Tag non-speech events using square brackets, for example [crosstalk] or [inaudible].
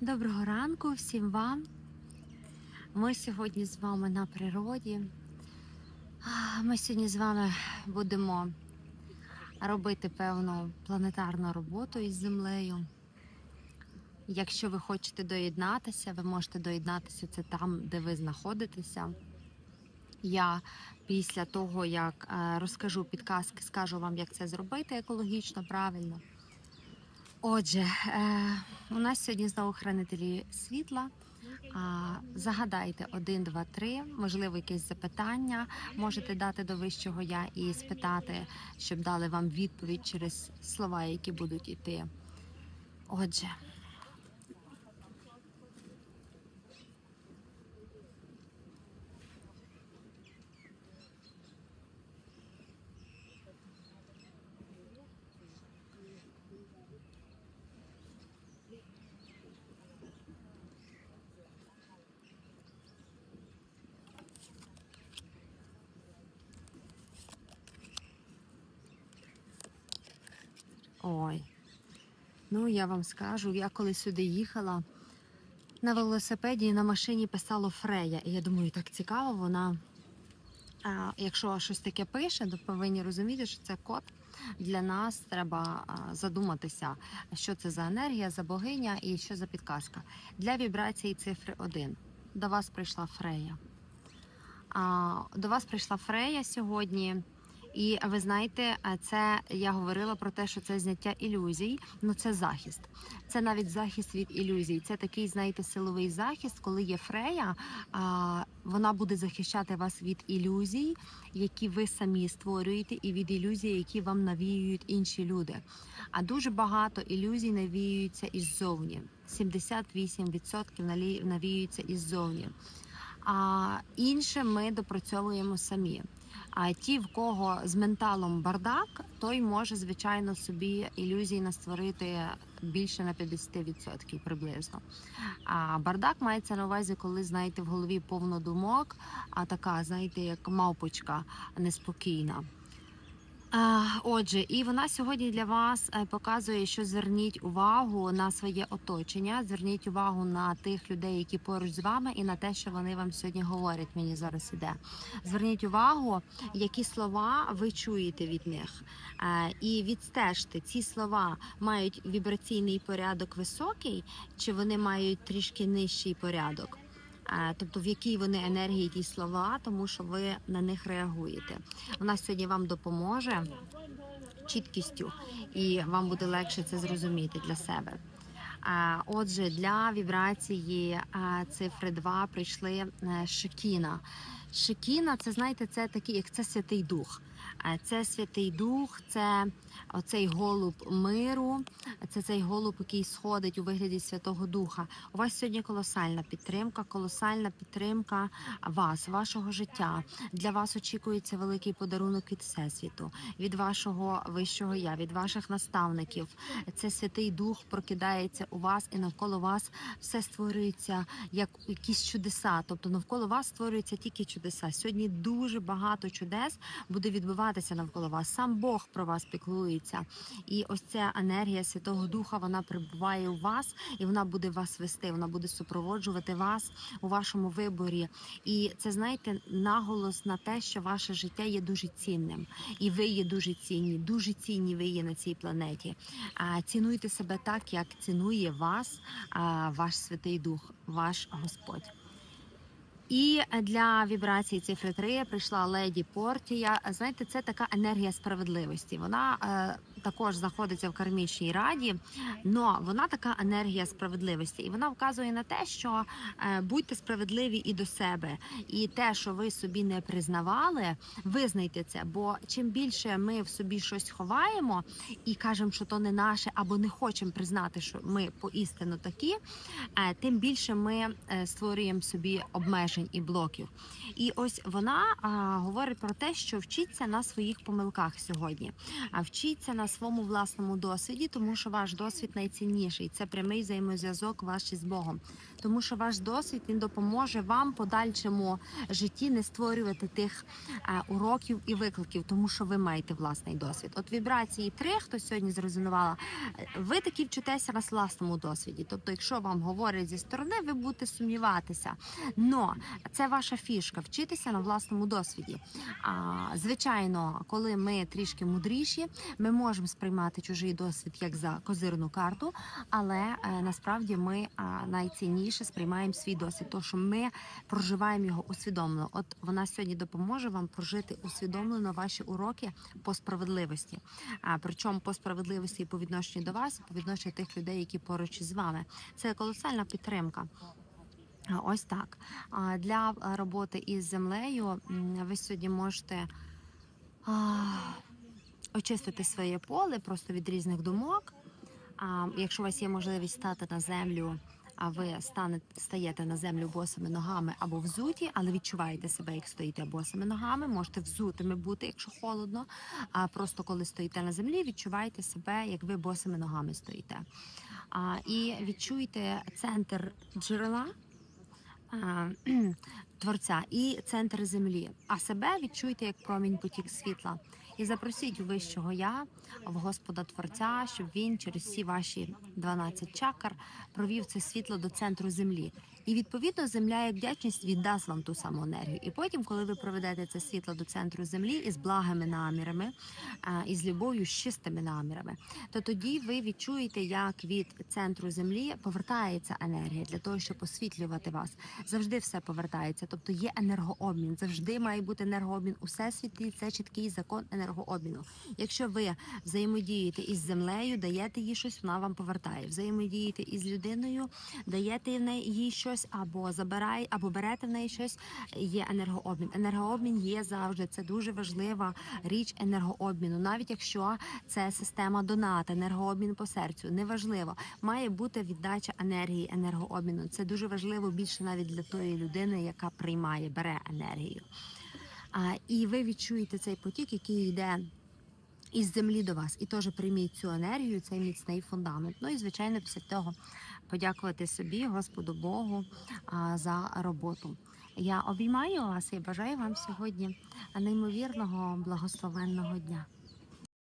Доброго ранку всім вам. Ми сьогодні з вами на природі. Ми сьогодні з вами будемо робити певну планетарну роботу із землею. Якщо ви хочете доєднатися, ви можете доєднатися це там, де ви знаходитеся. Я після того, як е, розкажу підказки, скажу вам, як це зробити екологічно, правильно. Отже, е, у нас сьогодні знову хранителі світла. А, загадайте 1, 2, 3, можливо, якесь запитання можете дати до вищого я і спитати, щоб дали вам відповідь через слова, які будуть іти. Отже. Ой. Ну, я вам скажу, я коли сюди їхала на велосипеді на машині писало Фрея. І я думаю, так цікаво, вона. А, якщо щось таке пише, то повинні розуміти, що це код. Для нас треба задуматися, що це за енергія, за богиня і що за підказка. Для вібрації цифри 1. До вас прийшла Фрея. А, до вас прийшла Фрея сьогодні. І ви знаєте, е, це я говорила про те, що це зняття ілюзій. Ну це захист. Це навіть захист від ілюзій. Це такий, знаєте, силовий захист, коли є Фрея, а, вона буде захищати вас від ілюзій, які ви самі створюєте, і від ілюзій, які вам навіюють інші люди. А дуже багато ілюзій навіюються іззовні. 78% налі- навіюються іззовні. А інше ми допрацьовуємо самі. А ті, в кого з менталом бардак, той може звичайно собі ілюзії настворити більше на 50% приблизно. А бардак мається на увазі, коли знаєте в голові повно думок, а така, знаєте, як мавпочка неспокійна. Отже, і вона сьогодні для вас е, показує, що зверніть увагу на своє оточення, зверніть увагу на тих людей, які поруч з вами, і на те, що вони вам сьогодні говорять. Мені зараз іде. Зверніть увагу, які слова ви чуєте від них, Е, і відстежте, ці слова мають вібраційний порядок високий, чи вони мають трішки нижчий порядок. Е, Тобто в якій вони енергії ті слова, тому що ви на них реагуєте. Вона сьогодні вам допоможе чіткістю, і вам буде легше це зрозуміти для себе. Е, Отже, для вібрації е, цифри 2 прийшли е, Шекіна. Це знаєте, це такий, як це Святий Дух. Е, Це Святий Дух, це оцей голуб миру, це цей голуб, який сходить у вигляді Святого Духа. У вас сьогодні колосальна підтримка, колосальна підтримка вас, вашого життя. Для вас очікується великий подарунок від Всесвіту, від вашого вищого я, від ваших наставників. Це Святий Дух прокидається у вас, і навколо вас все створюється як якісь чудеса. Тобто навколо вас створюються тільки чудеса. Сьогодні дуже багато чудес буде відбуватися навколо вас. Сам Бог про вас піклується. І ось ця енергія Святого Духа вона прибуває у вас, і вона буде вас вести. Вона буде супроводжувати вас у вашому виборі. І це знаєте наголос на те, що ваше життя є дуже цінним, і ви є дуже цінні, дуже цінні ви є на цій планеті. Цінуйте себе так, як цінує вас ваш Святий Дух, ваш Господь. І для вібрації цифри 3 прийшла леді Портія. Знаєте, це така енергія справедливості. Вона е, також знаходиться в кармічній раді, але вона така енергія справедливості, і вона вказує на те, що е, будьте справедливі і до себе, і те, що ви собі не признавали, визнайте це. Бо чим більше ми в собі щось ховаємо і кажемо, що то не наше, або не хочемо признати, що ми поістину такі, е, тим більше ми е, створюємо собі обмеження рішень і блоків. І ось вона а, говорить про те, що вчіться на своїх помилках сьогодні, а вчіться на своєму власному досвіді, тому що ваш досвід найцінніший. Це прямий взаємозв'язок ваш із Богом. Тому що ваш досвід він допоможе вам подальшому житті не створювати тих е, уроків і викликів, тому що ви маєте власний досвід. От вібрації 3, хто сьогодні зрозумівала, е, ви такі вчитеся на власному досвіді. Тобто, якщо вам говорять зі сторони, ви будете сумніватися. Но це ваша фішка вчитися на власному досвіді. А, звичайно, коли ми трішки мудріші, ми можемо сприймати чужий досвід як за козирну карту, але е, насправді ми найцінніше сприймаємо свій досвід, тому що ми проживаємо його усвідомлено. От вона сьогодні допоможе вам прожити усвідомлено ваші уроки по справедливості. А причому по справедливості по відношенню до вас, і по відношенню тих людей, які поруч із вами. Це колосальна підтримка. Ось так. Для е, роботи із землею ви сьогодні можете очистити своє поле просто від різних думок. Якщо у вас є можливість стати на землю, а ви станете, стаєте на землю босими ногами або взуті, але відчуваєте себе, як стоїте босими ногами, можете взутими бути, якщо холодно. А просто коли стоїте на землі, відчуваєте себе, як ви босими ногами стоїте. І відчуйте центр джерела. [clears throat] Творця і центр землі, а себе відчуйте як промінь потік світла, і запросіть вищого я в Господа Творця, щоб він через всі ваші 12 чакр провів це світло до центру землі. І відповідно земля як вдячність віддасть вам ту саму енергію. І потім, коли ви проведете це світло до центру землі із благими намірами, із любов'ю, з чистими намірами, то тоді ви відчуєте, як від центру землі повертається енергія для того, щоб освітлювати вас. Завжди все повертається, тобто є енергообмін. Завжди має бути енергообмін у всесвіті. Це чіткий закон енергообміну. Якщо ви взаємодієте із землею, даєте їй щось, вона вам повертає. Взаємодієте із людиною, даєте в неї їй щось або забирає, або берете в неї щось. Є енергообмін. Енергообмін є завжди. Це дуже важлива річ енергообміну. Навіть якщо це система донат, енергообмін по серцю, неважливо. Має бути віддача енергії енергообміну. Це дуже важливо більше навіть для тої людини, яка приймає, бере енергію. І ви відчуєте цей потік, який йде. Із землі до вас, і теж прийміть цю енергію, цей міцний фундамент. Ну і звичайно, після того подякувати собі, Господу Богу, за роботу. Я обіймаю вас і бажаю вам сьогодні неймовірного благословенного дня.